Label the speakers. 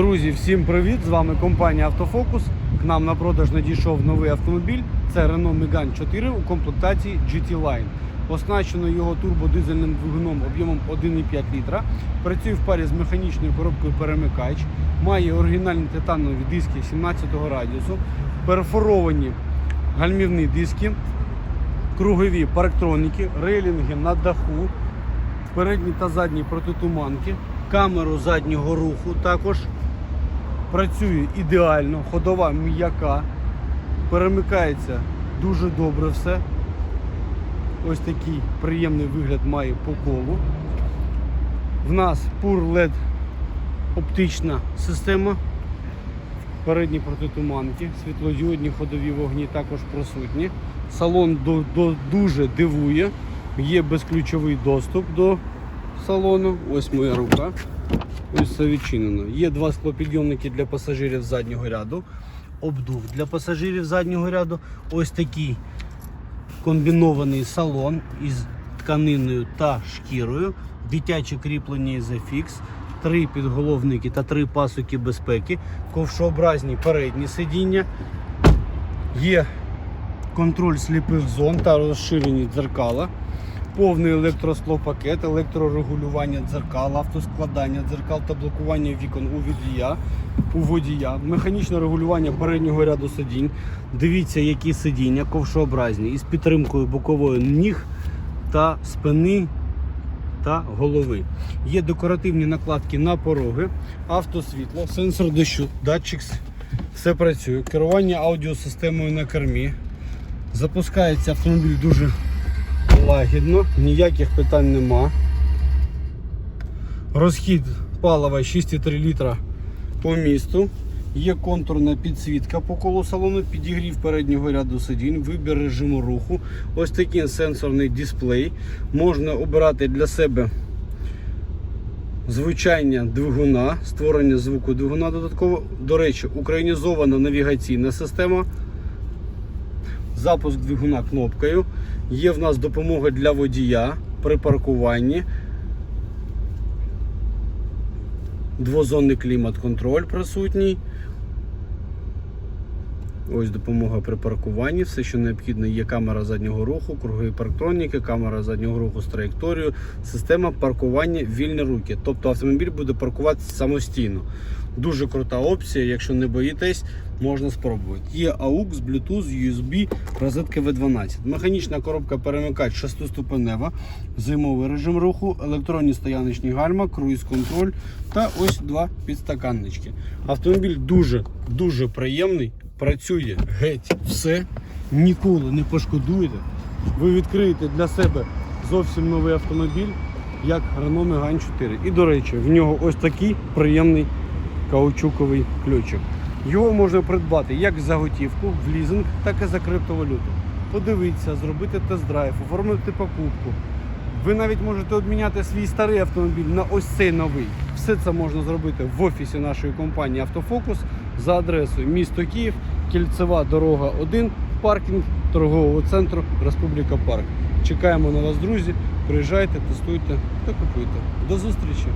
Speaker 1: Друзі, всім привіт! З вами компанія Автофокус. К нам на продаж надійшов новий автомобіль. Це Renault Megane 4 у комплектації GT Line. Оснащено його турбодизельним двигуном об'ємом 1,5 літра. Працює в парі з механічною коробкою перемикач. Має оригінальні титанові диски 17-го радіусу, перфоровані гальмівні диски, кругові парктроніки, рейлінги на даху, передні та задні протитуманки, камеру заднього руху також працює ідеально, ходова м'яка, перемикається дуже добре все. Ось такий приємний вигляд має по колу. В нас Pur LED оптична система. Передні протитуманки, світлодіодні ходові вогні також присутні. Салон до, до, дуже дивує. Є безключовий доступ до салону. Ось моя рука. Ось все відчинено. Є два склопідйомники для пасажирів заднього ряду. Обдув для пасажирів заднього ряду. Ось такий комбінований салон із тканиною та шкірою. Дитяче кріплення Isofix, три підголовники та три пасоки безпеки, ковшообразні передні сидіння. Є контроль сліпих зон та розширені дзеркала. Повний електросклопакет, електрорегулювання дзеркал, автоскладання дзеркал та блокування вікон у водія, у водія, механічне регулювання переднього ряду сидінь. Дивіться, які сидіння ковшообразні із підтримкою бокової ніг та спини та голови. Є декоративні накладки на пороги, автосвітло, сенсор дощу, датчик, все працює. Керування аудіосистемою на кермі. Запускається автомобіль дуже лагідно, ніяких питань нема. Розхід палива 6,3 літра по місту. Є контурна підсвітка по колу салону, підігрів переднього ряду сидінь, вибір режиму руху. Ось такий сенсорний дисплей. Можна обирати для себе звучання двигуна, створення звуку двигуна додатково. До речі, українізована навігаційна система. Запуск двигуна кнопкою. Є в нас допомога для водія при паркуванні. Двозонний клімат-контроль присутній. Ось допомога при паркуванні. Все, що необхідно, є камера заднього руху, кругові парктроніки, камера заднього руху з траєкторією, система паркування вільні руки. Тобто автомобіль буде паркуватися самостійно. Дуже крута опція, якщо не боїтесь, можна спробувати. Є AUX, Bluetooth, USB, розетка V12. Механічна коробка перемикач 6-ступенева, зимовий режим руху, електронні стояночні гальма, круїз-контроль та ось два підстаканнички. Автомобіль дуже дуже приємний, працює геть все, ніколи не пошкодуєте. Ви відкриєте для себе зовсім новий автомобіль, як Renault Megane 4. І до речі, в нього ось такий приємний каучуковий ключик. Його можна придбати як за готівку, в лізинг, так і за криптовалюту. Подивитися, зробити тест-драйв, оформити покупку. Ви навіть можете обміняти свій старий автомобіль на ось цей новий. Все це можна зробити в офісі нашої компанії Автофокус за адресою місто Київ, Кільцева дорога 1, паркінг торгового центру Республіка Парк. Чекаємо на вас, друзі. Приїжджайте, тестуйте та купуйте. До зустрічі!